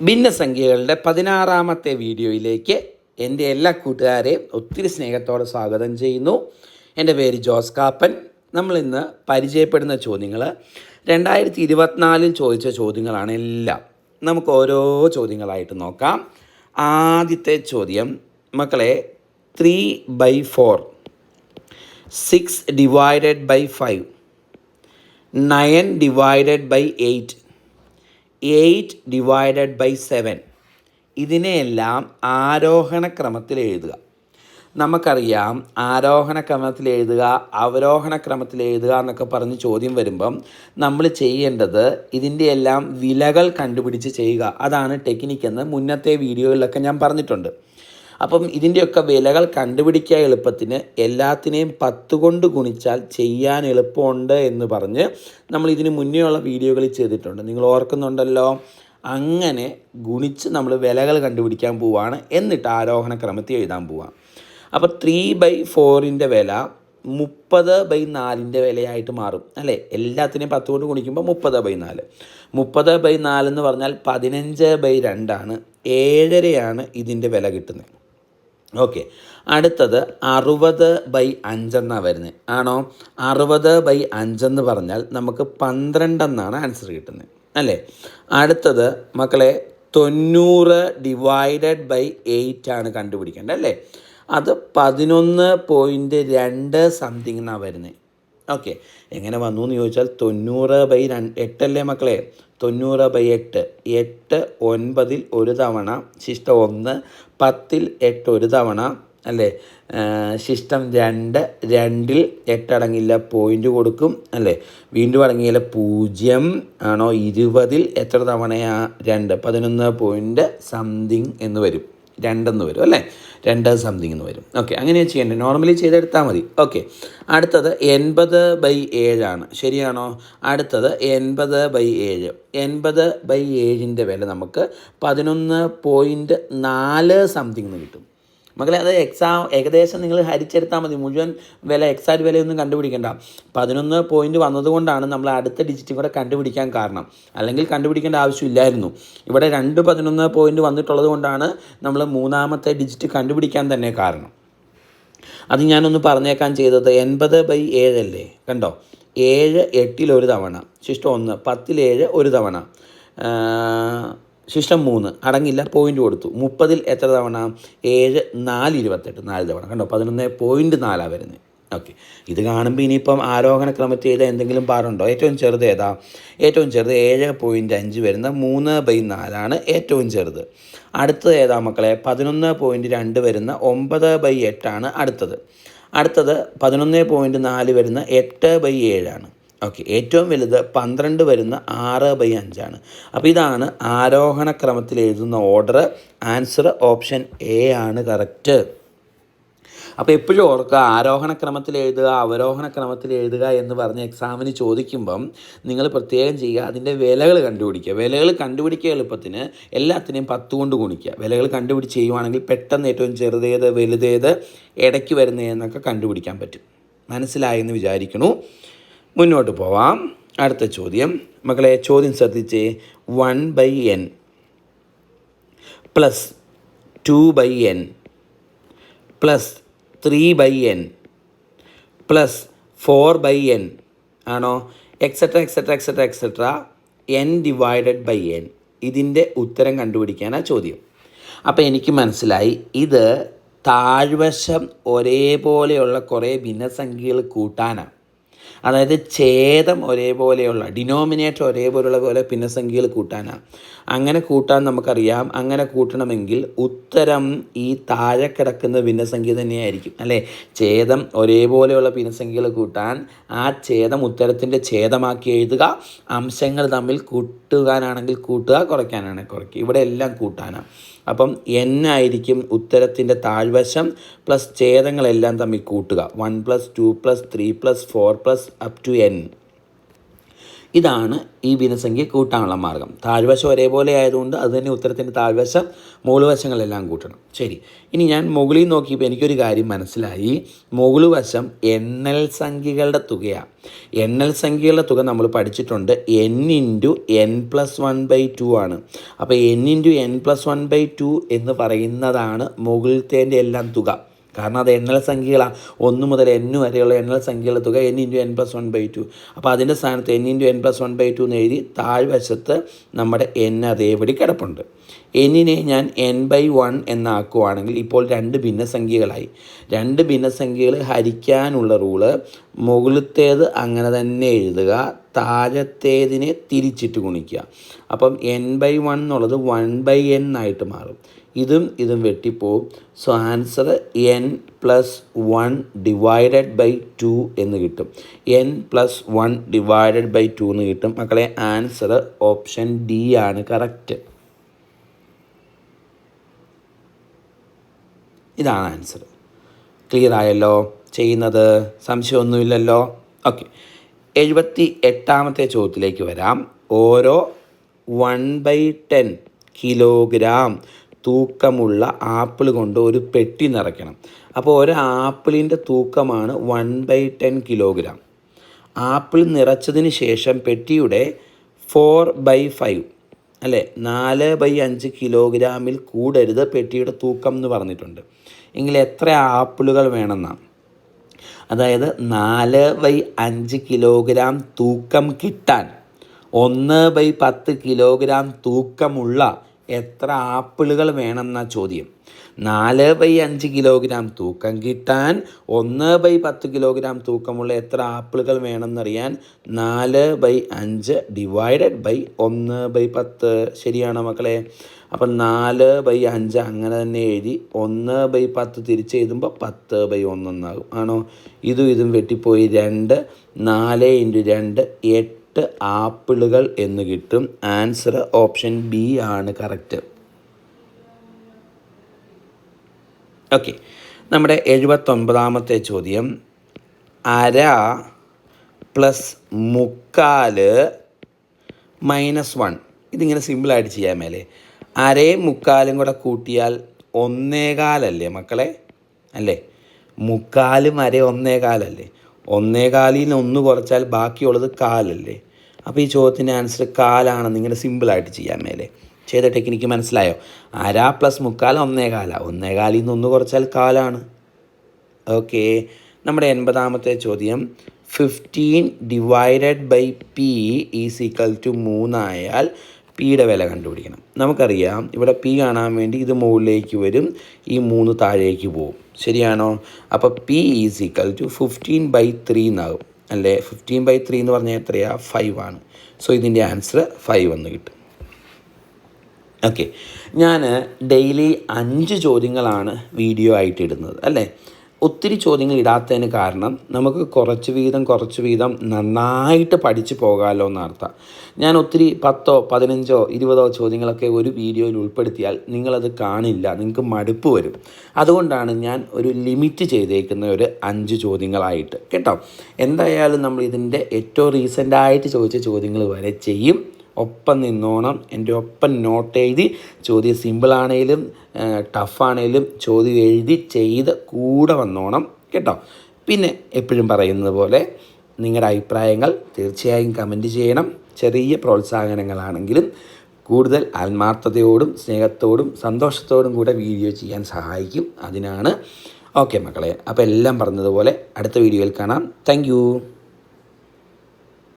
ഭിന്നസംഖ്യകളുടെ പതിനാറാമത്തെ വീഡിയോയിലേക്ക് എന്റെ എല്ലാ കൂട്ടുകാരെയും ഒത്തിരി സ്നേഹത്തോടെ സ്വാഗതം ചെയ്യുന്നു. എന്റെ പേര് ജോസ് കാപ്പൻ. നമ്മളിന്ന് പരിചയപ്പെടുന്ന ചോദ്യങ്ങൾ രണ്ടായിരത്തി ഇരുപത്തിനാലിൽ ചോദിച്ച ചോദ്യങ്ങളാണ് എല്ലാം. നമുക്ക് ഓരോ ചോദ്യങ്ങളായിട്ട് നോക്കാം. ആദ്യത്തെ ചോദ്യം മക്കളെ three by four six divided by five nine divided by eight eight divided by seven ഇതിനെയെല്ലാം ആരോഹണ ക്രമത്തിൽ എഴുതുക. നമുക്കറിയാം ആരോഹണ ക്രമത്തിൽ എഴുതുക അവരോഹണ ക്രമത്തിൽ എഴുതുക എന്നൊക്കെ പറഞ്ഞ് ചോദ്യം വരുമ്പം നമ്മൾ ചെയ്യേണ്ടത് ഇതിന്റെ എല്ലാം വിലകൾ കണ്ടുപിടിച്ച് ചെയ്യുക. അതാണ് ടെക്നിക്കെന്ന് മുന്നത്തെ വീഡിയോയിലൊക്കെ ഞാൻ പറഞ്ഞിട്ടുണ്ട്. അപ്പം ഇതിന്റെയൊക്കെ വിലകൾ കണ്ടുപിടിക്കാൻ എളുപ്പത്തിന് എല്ലാത്തിനെയും പത്ത് കൊണ്ട് ഗുണിച്ചാൽ ചെയ്യാൻ എളുപ്പമുണ്ട് എന്ന് പറഞ്ഞ് നമ്മൾ ഇതിന് മുന്നേ ഉള്ള വീഡിയോകളിൽ ചെയ്തിട്ടുണ്ട്. നിങ്ങൾ ഓർക്കുന്നുണ്ടല്ലോ? അങ്ങനെ ഗുണിച്ച് നമ്മൾ വിലകൾ കണ്ടുപിടിക്കാൻ പോവാണ്. എന്നിട്ട് ആരോഹണ ക്രമത്തിൽ എഴുതാൻ പോവാം. അപ്പോൾ ത്രീ ബൈ ഫോറിന്റെ വില മുപ്പത് ബൈ നാലിന്റെ വിലയായിട്ട് മാറും. അല്ലേ? എല്ലാത്തിനെയും പത്ത് കൊണ്ട് ഗുണിക്കുമ്പോൾ മുപ്പത് ബൈ നാല്. മുപ്പത് ബൈ നാലെന്ന് പറഞ്ഞാൽ പതിനഞ്ച് ബൈ രണ്ടാണ് ഏഴരയാണ് ഇതിന്റെ വില കിട്ടുന്നത്. ഓക്കെ. അടുത്തത് അറുപത് ബൈ അഞ്ചെന്നാണ് വരുന്നത് ആണോ? അറുപത് ബൈ അഞ്ചെന്ന് പറഞ്ഞാൽ നമുക്ക് പന്ത്രണ്ടെന്നാണ് ആൻസർ കിട്ടുന്നത്. അല്ലേ? അടുത്തത് മക്കളെ തൊണ്ണൂറ് ഡിവൈഡഡ് ബൈ എയ്റ്റ് ആണ് കണ്ടുപിടിക്കേണ്ടത് അല്ലേ? അത് പതിനൊന്ന് പോയിന്റ് രണ്ട് സംതിങ് എന്നാണ് വരുന്നത് ഓക്കെ എങ്ങനെ വന്നു എന്ന് ചോദിച്ചാൽ തൊണ്ണൂറ് ബൈ രണ്ട് എട്ടല്ലേ മക്കളെ? തൊണ്ണൂറ് ബൈ എട്ട്. എട്ട് ഒൻപതിൽ ഒരു തവണ ശിഷ്ടം ഒന്ന്. പത്തിൽ എട്ട് ഒരു തവണ അല്ലേ? ശിഷ്ടം രണ്ട്. രണ്ടിൽ എട്ടടങ്ങിയില്ല പോയിന്റ് കൊടുക്കും അല്ലേ? വീണ്ടും അടങ്ങിയില്ല പൂജ്യം. ആണോ? ഇരുപതിൽ എത്ര തവണയാ? രണ്ട്. പതിനൊന്ന് പോയിന്റ് സംതിങ് എന്ന് വരും. രണ്ടെന്ന് വരും അല്ലേ? രണ്ട് സംതിങ് എന്ന് വരും. ഓക്കെ അങ്ങനെ ചെയ്യേണ്ടത് നോർമലി ചെയ്തെടുത്താൽ മതി. ഓക്കെ അടുത്തത് എൺപത് ബൈ ഏഴാണ് ശരിയാണോ? അടുത്തത് എൺപത് ബൈ ഏഴ്. എൺപത് ബൈ ഏഴിന്റെ വില നമുക്ക് പതിനൊന്ന് പോയിന്റ് നാല് സംതിങ് എന്ന് കിട്ടും. മക്കളെ അത് എക്സാം ഏകദേശം നിങ്ങൾ ഹരിച്ചെടുത്താൽ മതി. മുഴുവൻ വില എക്സാക്ട് വിലയൊന്നും കണ്ടുപിടിക്കേണ്ട. പതിനൊന്ന് പോയിന്റ് വന്നതുകൊണ്ടാണ് നമ്മൾ അടുത്ത ഡിജിറ്റ് കൂടെ കണ്ടുപിടിക്കാൻ കാരണം. അല്ലെങ്കിൽ കണ്ടുപിടിക്കേണ്ട ആവശ്യമില്ലായിരുന്നു. ഇവിടെ രണ്ട് പതിനൊന്ന് പോയിന്റ് വന്നിട്ടുള്ളത് കൊണ്ടാണ് നമ്മൾ മൂന്നാമത്തെ ഡിജിറ്റ് കണ്ടുപിടിക്കാൻ തന്നെ കാരണം. അത് ഞാനൊന്ന് പറഞ്ഞേക്കാൻ ചെയ്തത് എൺപത് ബൈ ഏഴല്ലേ കണ്ടോ? ഏഴ് എട്ടിൽ ഒരു തവണ. ശിഷ്ടം ഒന്ന് പത്തിലേഴ് ഒരു തവണ. ശിഷ്ടം മൂന്ന്. അടങ്ങില്ല പോയിന്റ് കൊടുത്തു. മുപ്പതിൽ എത്ര തവണ? ഏഴ് നാല് ഇരുപത്തെട്ട്. നാല് തവണ. കണ്ടോ? പതിനൊന്ന് പോയിന്റ് നാലാണ് വരുന്നത് ഓക്കെ ഇത് കാണുമ്പോൾ ഇനിയിപ്പം ആരോഹണ ക്രമത്തിൽ ചെയ്ത എന്തെങ്കിലും പാടുണ്ടോ? ഏറ്റവും ചെറുത് ഏതാ? ഏറ്റവും ചെറുത് ഏഴ് പോയിന്റ് അഞ്ച് വരുന്ന മൂന്ന് ബൈ നാലാണ് ഏറ്റവും ചെറുത്. അടുത്തത് ഏതാ മക്കളെ? പതിനൊന്ന് പോയിന്റ് രണ്ട് വരുന്ന ഒമ്പത് ബൈ എട്ടാണ് അടുത്തത്. അടുത്തത് പതിനൊന്ന് പോയിന്റ് നാല് വരുന്ന എട്ട് ബൈ ഏഴാണ്. ഓക്കെ ഏറ്റവും വലുത് പന്ത്രണ്ട് വരുന്ന ആറ് ബൈ അഞ്ചാണ്. അപ്പോൾ ഇതാണ് ആരോഹണ ക്രമത്തിൽ എഴുതുന്ന ഓർഡർ ആൻസർ ഓപ്ഷൻ എ ആണ് കറക്റ്റ് അപ്പോൾ എപ്പോഴും ഓർക്കുക ആരോഹണ ക്രമത്തിൽ എഴുതുക അവരോഹണ ക്രമത്തിൽ എഴുതുക എന്ന് പറഞ്ഞ് എക്സാമിന് ചോദിക്കുമ്പം നിങ്ങൾ പ്രത്യേകം ചെയ്യുക അതിന്റെ വിലകൾ കണ്ടുപിടിക്കുക. വിലകൾ കണ്ടുപിടിക്കുക എളുപ്പത്തിന് എല്ലാത്തിനെയും പത്ത് കൊണ്ട് ഗുണിക്കുക. വിലകൾ കണ്ടുപിടിച്ച് ചെയ്യുവാണെങ്കിൽ പെട്ടെന്ന് ഏറ്റവും ചെറുതേത് വലുതേത് ഇടയ്ക്ക് വരുന്നതെന്നൊക്കെ കണ്ടുപിടിക്കാൻ പറ്റും. മനസ്സിലായെന്ന് വിചാരിക്കണു. മുന്നോട്ട് പോവാം. അടുത്ത ചോദ്യം. മക്കളെ ചോദ്യം ശ്രദ്ധിച്ച്. One by N plus two by N plus three by N plus four by N ആണോ? Etcetera etcetera etcetera etcetera N divided by N ഇതിന്റെ ഉത്തരം കണ്ടുപിടിക്കാനാണ് ചോദ്യം. അപ്പോൾ എനിക്ക് മനസ്സിലായി ഇത് താഴ്വശം ഒരേപോലെയുള്ള കുറേ ഭിന്നസംഖ്യകൾ കൂട്ടാനാണ് അതായത് ഛേദം ഒരേപോലെയുള്ള ഡിനോമിനേറ്റർ ഒരേപോലെയുള്ള പോലെ ഭിന്നസംഖ്യകൾ കൂട്ടാനാണ് അങ്ങനെ കൂട്ടാൻ നമുക്കറിയാം. അങ്ങനെ കൂട്ടണമെങ്കിൽ ഉത്തരം ഈ താഴെ കിടക്കുന്ന ഭിന്നസംഖ്യ തന്നെയായിരിക്കും അല്ലേ? ഛേദം ഒരേപോലെയുള്ള ഭിന്നസംഖ്യകൾ കൂട്ടാൻ ആ ഛേദം ഉത്തരത്തിന്റെ ഛേദമാക്കി എഴുതുക. അംശങ്ങൾ തമ്മിൽ കൂട്ടുകാനാണെങ്കിൽ കൂട്ടുക കുറയ്ക്കാനാണെങ്കിൽ കുറയ്ക്കുക. ഇവിടെ എല്ലാം കൂട്ടാനാണ് അപ്പം എൻ ആയിരിക്കും ഉത്തരത്തിന്റെ താഴ്വശം പ്ലസ് ഛേദങ്ങളെല്ലാം തമ്മിൽ കൂട്ടുക. One plus two plus three plus four plus up to N ഇതാണ് ഈ ഭിന്നസംഖ്യ കൂട്ടാനുള്ള മാർഗം. താഴ്വശം ഒരേപോലെ ആയതുകൊണ്ട് അത് തന്നെ ഉത്തരത്തിന്റെ താഴ്വശം മുകളുവശങ്ങളെല്ലാം കൂട്ടണം. ശരി. ഇനി ഞാൻ മുകളിൽ നോക്കിയപ്പോൾ എനിക്കൊരു കാര്യം മനസ്സിലായി. മുകളുവശം എണ്ണൽ സംഖ്യകളുടെ തുകയാണ് എണ്ണൽ സംഖ്യകളുടെ തുക നമ്മൾ പഠിച്ചിട്ടുണ്ട്. N into N plus one by two ആണ്. അപ്പോൾ N into N plus one by two എന്ന് പറയുന്നതാണ് മുകളിലത്തേന്റെ എല്ലാം തുക. കാരണം അത് എണ്ണൽ സംഖ്യകളാണ് ഒന്ന് മുതൽ എൻ വരെയുള്ള എണ്ണൽ സംഖ്യകളുടെ തുക N into N plus one by two അപ്പോൾ അതിന്റെ സ്ഥാനത്ത് N into N plus one by two എന്ന് എഴുതി താഴ്വശത്ത് നമ്മുടെ എൻ അതേപടി കിടപ്പുണ്ട്. എന്നിനെ ഞാൻ എൻ ബൈ വൺ എന്നാക്കുവാണെങ്കിൽ ഇപ്പോൾ രണ്ട് ഭിന്നസംഖ്യകളായി. രണ്ട് ഭിന്നസംഖ്യകൾ ഹരിക്കാനുള്ള റൂൾ മുകളിലത്തേത് അങ്ങനെ തന്നെ എഴുതുക. താഴത്തേതിനെ തിരിച്ചിട്ട് ഗുണിക്കുക. അപ്പം എൻ ബൈ വൺ എന്നുള്ളത് വൺ ബൈ എൻ ആയിട്ട് മാറും. ഇതും ഇതും വെട്ടിപ്പോവും. So answer N plus one divided by two എന്ന് കിട്ടും. N plus one divided by two എന്ന് കിട്ടും. മക്കളെ ആൻസർ ഓപ്ഷൻ ഡി ആണ് കറക്റ്റ് ഇതാണ് ആൻസർ ക്ലിയർ ആയല്ലോ? ചെയ്യുന്നത്? സംശയമൊന്നുമില്ലല്ലോ? ഓക്കെ എഴുപത്തി എട്ടാമത്തെ ചോദ്യത്തിലേക്ക് വരാം. ഓരോ വൺ ബൈ ടെൻ കിലോഗ്രാം തൂക്കമുള്ള ആപ്പിൾ കൊണ്ട് ഒരു പെട്ടി നിറയ്ക്കണം. അപ്പോൾ ഒരു ആപ്പിളിന്റെ തൂക്കമാണ് one by ten kilogram apple നിറച്ചതിന് ശേഷം പെട്ടിയുടെ ഫോർ ബൈ ഫൈവ് അല്ലേ നാല് ബൈ അഞ്ച് കിലോഗ്രാമിൽ കൂടരുത് പെട്ടിയുടെ തൂക്കം എന്ന് പറഞ്ഞിട്ടുണ്ട്. എങ്കിൽ എത്ര ആപ്പിളുകൾ വേണമെന്നാണ് അതായത് നാല് ബൈ അഞ്ച് കിലോഗ്രാം തൂക്കം കിട്ടാൻ ഒന്ന് ബൈ പത്ത് കിലോഗ്രാം തൂക്കമുള്ള എത്ര ആപ്പിളുകൾ വേണമെന്ന ചോദ്യം. നാല് ബൈ അഞ്ച് കിലോഗ്രാം തൂക്കം കിട്ടാൻ ഒന്ന് ബൈ പത്ത് കിലോഗ്രാം തൂക്കമുള്ള എത്ര ആപ്പിളുകൾ വേണമെന്നറിയാൻ നാല് ബൈ അഞ്ച് ഡിവൈഡഡ് ബൈ ഒന്ന് ബൈ പത്ത്. ശരിയാണോ മക്കളെ? അപ്പം നാല് ബൈ അഞ്ച് അങ്ങനെ തന്നെ എഴുതി ഒന്ന് ബൈ പത്ത് തിരിച്ച് എഴുതുമ്പോൾ പത്ത് ബൈ ഒന്നെന്നാകും. ആണോ? ഇതും ഇതും വെട്ടിപ്പോയി രണ്ട് നാല് ഇന്റു രണ്ട് എട്ട് ആപ്പിളുകൾ എന്ന് കിട്ടും. ആൻസർ ഓപ്ഷൻ ബി ആണ് കറക്റ്റ്. ഓക്കെ. നമ്മുടെ എഴുപത്തൊൻപതാമത്തെ ചോദ്യം. അര പ്ലസ് മുക്കാൽ മൈനസ് വൺ. ഇതിങ്ങനെ സിമ്പിളായിട്ട് ചെയ്യാൻ മേലെ. അരയും മുക്കാലും കൂടെ കൂട്ടിയാൽ ഒന്നേകാലല്ലേ മക്കളെ? അല്ലേ? മുക്കാലും അര ഒന്നേകാലല്ലേ? ഒന്നേകാലിൽ നിന്ന് ഒന്ന് കുറച്ചാൽ ബാക്കിയുള്ളത് കാലല്ലേ? അപ്പോൾ ഈ ചോദ്യത്തിന്റെ ആൻസർ കാലാണെന്ന് ഇങ്ങനെ സിമ്പിളായിട്ട് ചെയ്യാൻ മേലെ. ചെയ്ത ടെക്നിക്ക് മനസ്സിലായോ? അര പ്ലസ് മുക്കാൽ ഒന്നേകാല ഒന്നേകാലിൽ നിന്ന് ഒന്ന് കുറച്ചാൽ കാലാണ്. ഓക്കെ നമ്മുടെ എൺപതാമത്തെ ചോദ്യം. Fifteen divided by P is equal to മൂന്നായാൽ പിയുടെ വില കണ്ടുപിടിക്കണം. നമുക്കറിയാം ഇവിടെ പി കാണാൻ വേണ്ടി ഇത് മുകളിലേക്ക് വരും ഈ മൂന്ന് താഴേക്ക് പോകും. ശരിയാണോ? അപ്പോൾ P is equal to fifteen by three എന്നാകും. അല്ലേ? ഫിഫ്റ്റീൻ ബൈ ത്രീ എന്ന് പറഞ്ഞാൽ എത്രയാണ് ഫൈവ് ആണ്. സോ ഇതിന്റെ ആൻസർ ഫൈവ് എന്ന് കിട്ടും. ഓക്കെ ഞാൻ ഡെയിലി അഞ്ച് ചോദ്യങ്ങളാണ് വീഡിയോ ആയിട്ട് ഇടുന്നത്. അല്ലേ? ഒത്തിരി ചോദ്യങ്ങൾ ഇടാത്തതിന് കാരണം നമുക്ക് കുറച്ച് വീതം കുറച്ച് വീതം നന്നായിട്ട് പഠിച്ചു പോകാമല്ലോ എന്നർത്ഥം. ഞാൻ ഒത്തിരി പത്തോ പതിനഞ്ചോ ഇരുപതോ ചോദ്യങ്ങളൊക്കെ ഒരു വീഡിയോയിൽ ഉൾപ്പെടുത്തിയാൽ നിങ്ങളത് കാണില്ല നിങ്ങൾക്ക് മടുപ്പ് വരും. അതുകൊണ്ടാണ് ഞാൻ ഒരു ലിമിറ്റ് ചെയ്തേക്കുന്ന ഒരു അഞ്ച് ചോദ്യങ്ങളായിട്ട്. കേട്ടോ? എന്തായാലും നമ്മൾ ഇതിന്റെ ഏറ്റവും റീസെന്റായിട്ട് ചോദിച്ച ചോദ്യങ്ങൾ വരെ ചെയ്യും. ഒപ്പം നിന്നോണം. എന്റെ ഒപ്പം നോട്ട് എഴുതി. ചോദ്യം സിമ്പിളാണേലും ടഫാണേലും ചോദ്യം എഴുതി ചെയ്ത് കൂടെ വന്നോണം കേട്ടോ. പിന്നെ എപ്പോഴും പറയുന്നത് പോലെ നിങ്ങളുടെ അഭിപ്രായങ്ങൾ തീർച്ചയായും കമന്റ് ചെയ്യണം. ചെറിയ പ്രോത്സാഹനങ്ങളാണെങ്കിലും കൂടുതൽ ആത്മാർത്ഥതയോടും സ്നേഹത്തോടും സന്തോഷത്തോടും കൂടെ വീഡിയോ ചെയ്യാൻ സഹായിക്കും. അതിനാണ്. ഓക്കെ മക്കളെ അപ്പോൾ എല്ലാം പറഞ്ഞതുപോലെ അടുത്ത വീഡിയോയിൽ കാണാം. താങ്ക്